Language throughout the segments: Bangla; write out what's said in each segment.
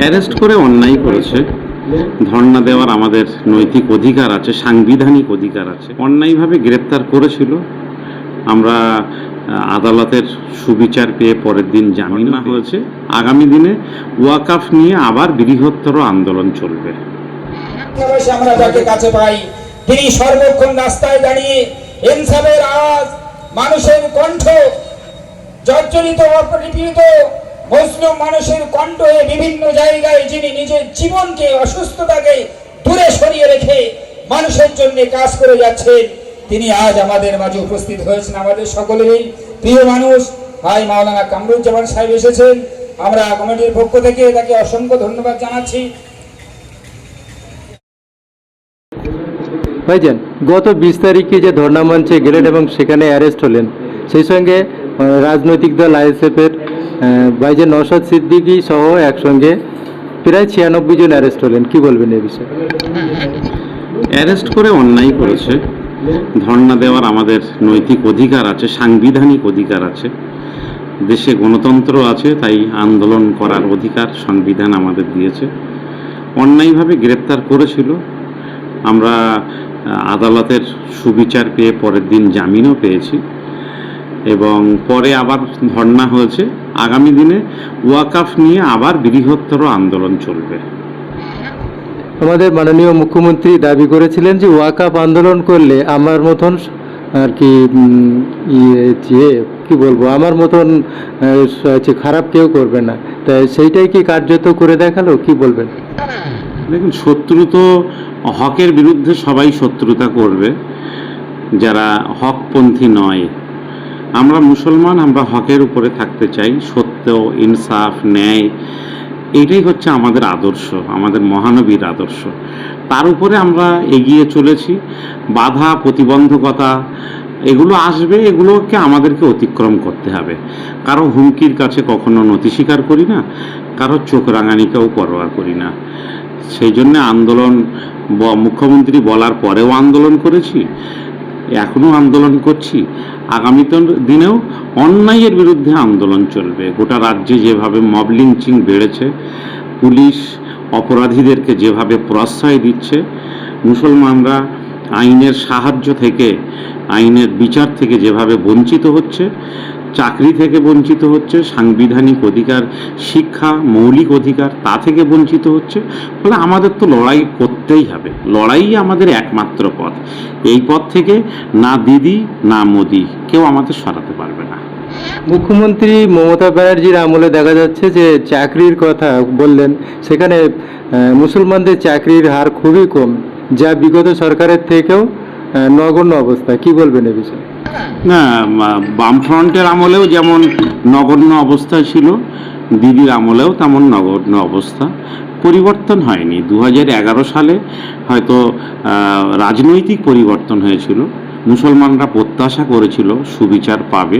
অ্যারেস্ট করে অন্যায় করেছে। ধর্ণা দেওয়ার আমাদের নৈতিক অধিকার আছে সাংবিধানিক অধিকার আছে। অন্যায়ভাবে গ্রেপ্তার করেছিল। আমরা আদালতের সুবিচার পেয়ে পরের দিন জামিন হয়েছে। আগামী দিনে ওয়াকাফ নিয়ে আবার বৃহত্তর আন্দোলন চলবে। আমরা যাকে কাছে পাই তিনি সর্বক্ষণ রাস্তায় দাঁড়িয়ে ইনসাফের আওয়াজ মানুষের কণ্ঠ জর্জরিত অপরিপীড়িত মুসলিম মানুষের কণ্ঠ হয়ে বিভিন্ন জায়গায় যিনি নিজের জীবনকে, অসুস্থতাকে দূরে সরিয়ে রেখে মানুষের জন্য কাজ করে যাচ্ছেন, তিনি আজ আমাদের মাঝে উপস্থিত হয়েছেন আমাদের সকলেরই। প্রিয় মানুষ, ভাই মাওলানা কামরুজ্জামান সাহেব এসেছেন। আমরা কমিটির পক্ষ থেকে তাকে অসংখ্য ধন্যবাদ জানাচ্ছি। ভাইজান, গত বিশ তারিখে যে ধর্ণা মঞ্চে গেলেন এবং সেখানে অ্যারেস্ট হলেন, সেই সঙ্গে রাজনৈতিক দল আইএসএফের ভাইজান নওশাদ সিদ্দিকী সহ একসঙ্গে প্রায় ছিয়ানব্বই জন অ্যারেস্ট হলেন। কি বলবেন এই বিষয়ে? অ্যারেস্ট করে অন্যায় করেছে। ধর্ণা দেওয়ার আমাদের নৈতিক অধিকার আছে, সাংবিধানিক অধিকার আছে। দেশে গণতন্ত্র আছে, তাই আন্দোলন করার অধিকার সংবিধান আমাদের দিয়েছে। অন্যায়ভাবে গ্রেপ্তার করেছিল। আমরা আদালতের সুবিচার পেয়ে পরের দিন জামিনও পেয়েছি। এবং পরে আবার ধর্ণা হয়েছে। আগামী দিনে ওয়াকাফ নিয়ে আবার বৃহত্তর আন্দোলন চলবে। আমাদের মাননীয় মুখ্যমন্ত্রী দাবি করেছিলেন যে ওয়াকাপ আন্দোলন করলে আমার মতন আর কি ইয়ে যে কি বলব আমার মতন খারাপ কেউ করবে না। তাই সেইটাই কি কার্যত করে দেখাল? কি বলবেন? দেখুন শত্রু তো হকের বিরুদ্ধে সবাই শত্রুতা করবে। যারা হকপন্থী নয় আমরা মুসলমান, আমরা হকের উপরে থাকতে চাই, সত্য, ইনসাফ, ন্যায়, এটাই হচ্ছে আমাদের আদর্শ, আমাদের মহানবীর আদর্শ। তার উপরে আমরা এগিয়ে চলেছি, বাধা, প্রতিবন্ধকতা, এগুলো আসবে, এগুলোকে আমাদেরকে অতিক্রম করতে হবে। কারও হুমকির কাছে কখনো নতি স্বীকার করি না, কারও চোখ রাঙানিকেও পরোয়া করি না। সেই জন্য আন্দোলন মুখ্যমন্ত্রী বলার পরেও আন্দোলন করেছি এখনও আন্দোলন করছি। আগামী দিনেও অন্যায়ের বিরুদ্ধে আন্দোলন চলবে। গোটা রাজ্যে যেভাবে মব লিঞ্চিং বেড়েছে, পুলিশ অপরাধীদেরকে যেভাবে প্রশ্রয় দিচ্ছে, মুসলমানরা আইনের সাহায্য থেকে, আইনের বিচার থেকে যেভাবে বঞ্চিত হচ্ছে চাকরি থেকে বঞ্চিত হচ্ছে, সাংবিধানিক অধিকার, শিক্ষা, মৌলিক অধিকার তা থেকে বঞ্চিত হচ্ছে। ফলে আমাদের তো লড়াই করতেই হবে। লড়াই আমাদের একমাত্র পথ। এই পথ থেকে না দিদি, না মোদি কেউ আমাদের সরাতে পারবে না। মুখ্যমন্ত্রী মমতা ব্যানার্জির আমলে দেখা যাচ্ছে যে চাকরির কথা বললেন, সেখানে মুসলমানদের চাকরির হার খুবই কম, যা বিগত সরকারের থেকেও নগণ্য অবস্থা, কি বলবেন এ বিষয়ে? না বামফ্রন্টের আমলেও যেমন নগণ্য অবস্থা ছিল, দিদির আমলেও তেমন নগণ্য অবস্থা পরিবর্তন হয়নি। দু সালে হয়তো রাজনৈতিক পরিবর্তন হয়েছিল, মুসলমানরা প্রত্যাশা করেছিল সুবিচার পাবে,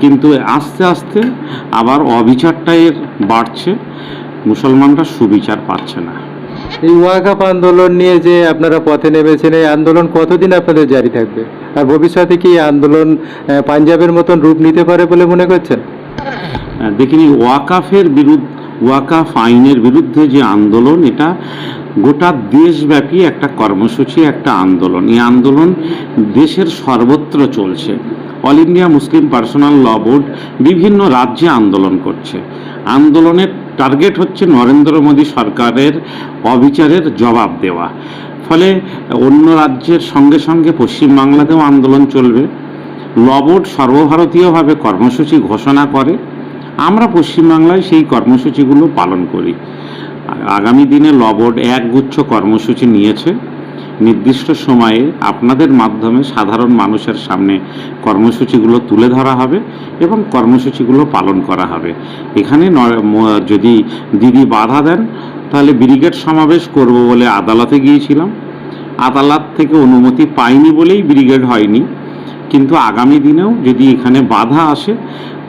কিন্তু আস্তে আস্তে আবার অবিচারটাই বাড়ছে, মুসলমানরা সুবিচার পাচ্ছে না। এই ওয়াকাপ আন্দোলন নিয়ে যে আপনারা পথে নেমেছেন, এই আন্দোলন কতদিন আপনাদের জারি থাকবে? আর ভবিষ্যতে কি আন্দোলন পাঞ্জাবের মতন রূপ নিতে পারে বলে মনে করছেন? দেখিনি ওয়াকাফের বিরুদ্ধে ওয়াকাফ আইনের বিরুদ্ধে যে আন্দোলন, এটা গোটা দেশব্যাপী একটা কর্মসূচি, একটা আন্দোলন। এই আন্দোলন দেশের সর্বত্র চলছে। All India Muslim personal law board বিভিন্ন রাজ্যে আন্দোলন করছে। আন্দোলনের টার্গেট হচ্ছে নরেন্দ্র মোদী সরকারের অবিচারের জবাব দেওয়া। ফলে অন্য রাজ্যের সঙ্গে সঙ্গে পশ্চিমবাংলাতেও আন্দোলন চলবে। লবোর্ড সর্বভারতীয়ভাবে কর্মসূচি ঘোষণা করে। আমরা পশ্চিমবাংলায় সেই কর্মসূচিগুলো পালন করি। আগামী দিনে বোর্ড একগুচ্ছ কর্মসূচি নিয়েছে। নির্দিষ্ট সময়ে আপনাদের মাধ্যমে সাধারণ মানুষের সামনে কর্মসূচিগুলো তুলে ধরা হবে এবং কর্মসূচিগুলো পালন করা হবে। এখানে যদি দিদি বাধা দেন, তাহলে ব্রিগেড সমাবেশ করব বলে আদালতে গিয়েছিলাম। আদালত থেকে অনুমতি পাইনি বলেই ব্রিগেড হয়নি। কিন্তু আগামী দিনেও যদি এখানে বাধা আসে,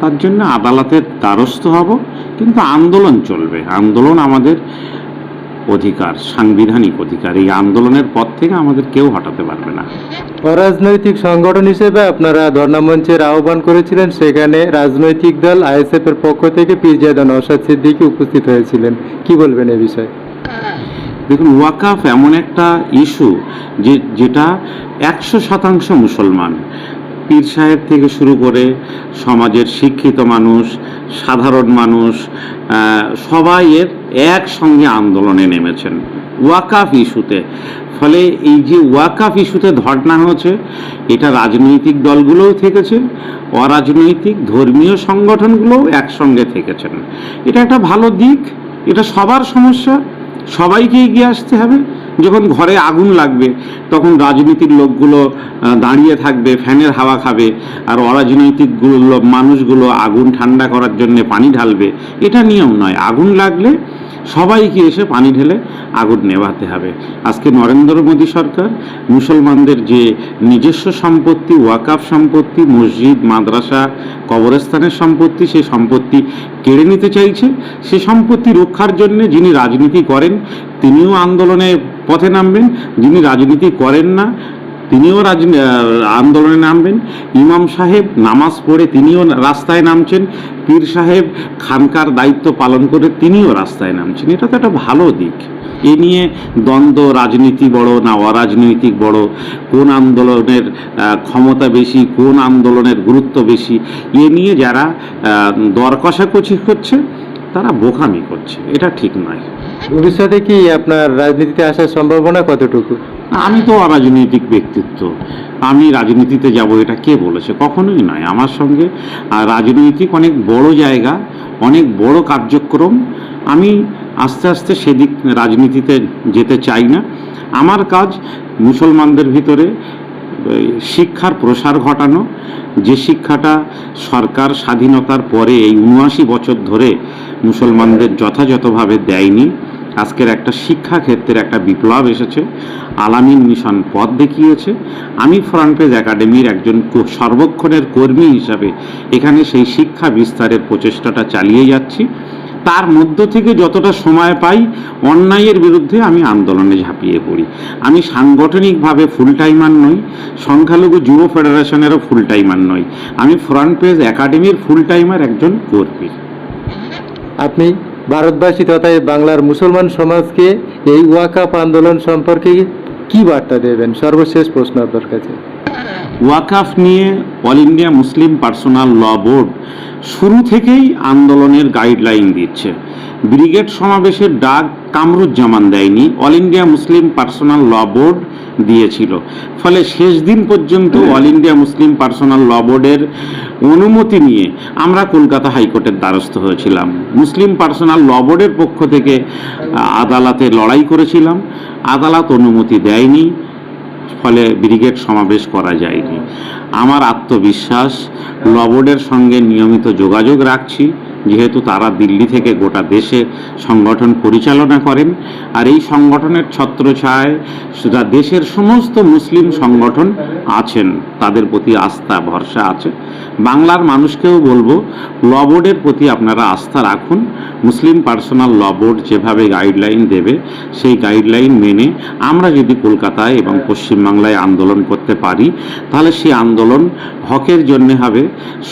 তার জন্য আদালতের দ্বারস্থ হব। কিন্তু আন্দোলন চলবে। আন্দোলন আমাদের অধিকার সাংবিধানিক অধিকার এই আন্দোলনের পথ থেকে আমাদের কেউ হটাতে পারবে না। অরাজনৈতিক সংগঠন হিসেবে আপনারা ধর্ণা মঞ্চের আহ্বান করেছিলেন সেখানে রাজনৈতিক দল আইএসএফ এর পক্ষ থেকে পীরজাদা নওশাদ সিদ্দিকী উপস্থিত হয়েছিলেন। কি বলবেন এ বিষয়ে? দেখুন ওয়াকাফ এমন একটা ইস্যু যে যেটা একশো শতাংশ মুসলমান। পীর সাহেব থেকে শুরু করে সমাজের শিক্ষিত মানুষ, সাধারণ মানুষ সবাই এর একসঙ্গে আন্দোলনে নেমেছেন, ওয়াকাফ ইস্যুতে। ফলে এই যে ওয়াকাফ ইস্যুতে ধর্ণা হয়েছে, এটা রাজনৈতিক দলগুলোও থেকেছে, অরাজনৈতিক ধর্মীয় সংগঠনগুলোও একসঙ্গে থেকেছেন। এটা একটা ভালো দিক, এটা সবার সমস্যা, সবাইকে এগিয়ে আসতে হবে। যখন ঘরে আগুন লাগবে, তখন রাজনীতির লোকগুলো দাঁড়িয়ে থাকবে, ফ্যানের হাওয়া খাবে, আর অরাজনৈতিকগুলো, মানুষগুলো আগুন ঠান্ডা করার জন্য পানি ঢালবে। এটা নিয়ম নয়। আগুন লাগলে সবাইকে এসে পানি ঢেলে আগুন নেভাতে হবে। আজকে নরেন্দ্র মোদী সরকার মুসলমানদের যে নিজস্ব সম্পত্তি, ওয়াকাফ সম্পত্তি, মসজিদ, মাদ্রাসা, কবরস্থানের সম্পত্তি, সেই সম্পত্তি কেড়ে নিতে চাইছে। সে সম্পত্তি রক্ষার জন্য যিনি রাজনীতি করেন, তিনিও আন্দোলনে পথে নামবেন। যিনি রাজনীতি করেন না তিনিও রাজ আন্দোলনে নামবেন। ইমাম সাহেব নামাজ পড়ে তিনিও রাস্তায় নামছেন। পীর সাহেব খানকার দায়িত্ব পালন করে তিনিও রাস্তায় নামছেন। এটা তো একটা ভালো দিক। এ নিয়ে দ্বন্দ্ব রাজনীতি বড় না অরাজনৈতিক বড়? কোন আন্দোলনের ক্ষমতা বেশি কোন আন্দোলনের গুরুত্ব বেশি? এ নিয়ে যারা আহ, দর কষাকষি করছে তারা বোকামি করছে এটা ঠিক নয়। ভবিষ্যতে কি আপনার রাজনীতিতে আসার সম্ভাবনা কতটুকু? আমি তো অরাজনৈতিক ব্যক্তিত্ব। আমি রাজনীতিতে যাব এটা কে বলেছে? কখনোই নয়। আমার সঙ্গে আর রাজনৈতিক অনেক বড় জায়গা অনেক বড় কার্যক্রম। আমি আস্তে আস্তে সেদিক রাজনীতিতে যেতে চাই না। আমার কাজ মুসলমানদের ভিতরে শিক্ষার প্রসার ঘটানো। যে শিক্ষাটা সরকার স্বাধীনতার পরে এই উনআশি বছর ধরে মুসলমানদের যথাযথভাবে দেয়নি। আজকের একটা শিক্ষা ক্ষেত্রে একটা বিপ্লব এসেছে। আলামিন মিশন পথ দেখিয়েছে। আমি ফ্রন্ট পেজ একাডেমির একজন সর্বক্ষণের কর্মী হিসাবে এখানে সেই শিক্ষা বিস্তারের প্রচেষ্টাটা চালিয়ে যাচ্ছি। তার মধ্য থেকে যতটা সময় পাই অন্যায়ের বিরুদ্ধে আমি আন্দোলনে ঝাঁপিয়ে পড়ি। আমি সাংগঠনিকভাবে ফুল টাইমার নই, সংখ্যালঘু যুব ফেডারেশনেরও ফুল টাইমার নই। আমি ফ্রন্ট পেজ একাডেমির ফুল টাইমার একজন কর্মী। আপনি ভারতবাসী তথা বাংলার মুসলমান সমাজকে এই ওয়াকাফ আন্দোলন সম্পর্কে কি বার্তা দেবেন? সর্বশেষ প্রশ্ন আপনার কাছে। ওয়াকাফ নিয়ে all India Muslim personal law board শুরু থেকেই আন্দোলনের গাইডলাইন দিচ্ছে। ব্রিগেড সমাবেশের ডাক কামরুজ্জামান দেয়নি। All India Muslim personal law board দিয়েছিল। ফলে শেষ দিন পর্যন্ত all India Muslim personal law বোর্ডের অনুমতি নিয়ে আমরা কলকাতা হাইকোর্টের দ্বারস্থ হয়েছিলাম। মুসলিম পার্সোনাল ল বোর্ডের পক্ষ থেকে আদালতে লড়াই করেছিলাম। আদালত অনুমতি দেয়নি ফলে ব্রিগেড সমাবেশ করা যায়নি। আমার আত্মবিশ্বাস লবোর্ডের সঙ্গে নিয়মিত যোগাযোগ রাখছি। যেহেতু তারা দিল্লি থেকে গোটা দেশে সংগঠন পরিচালনা করেন, আর এই সংগঠনের ছত্রছায় সেটা দেশের সমস্ত মুসলিম সংগঠন আছেন, তাদের প্রতি আস্থা, ভরসা আছে। বাংলার মানুষকেও বলব, ল বোর্ডের প্রতি আপনারা আস্থা রাখুন। মুসলিম পার্সোনাল ল বোর্ড যেভাবে গাইডলাইন দেবে, সেই গাইডলাইন মেনে আমরা যদি কলকাতায় এবং পশ্চিমবাংলায় আন্দোলন করতে পারি, তাহলে সেই আন্দোলন হকের জন্যে হবে,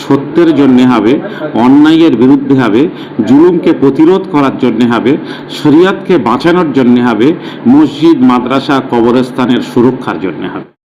সত্যের জন্যে হবে, অন্যায়ের বিরুদ্ধে হবে, জুলুমকে প্রতিরোধ করার জন্যে হবে, শরিয়াতকে বাঁচানোর জন্যে হবে, মসজিদ, মাদ্রাসা, কবরস্থানের সুরক্ষার জন্যে হবে।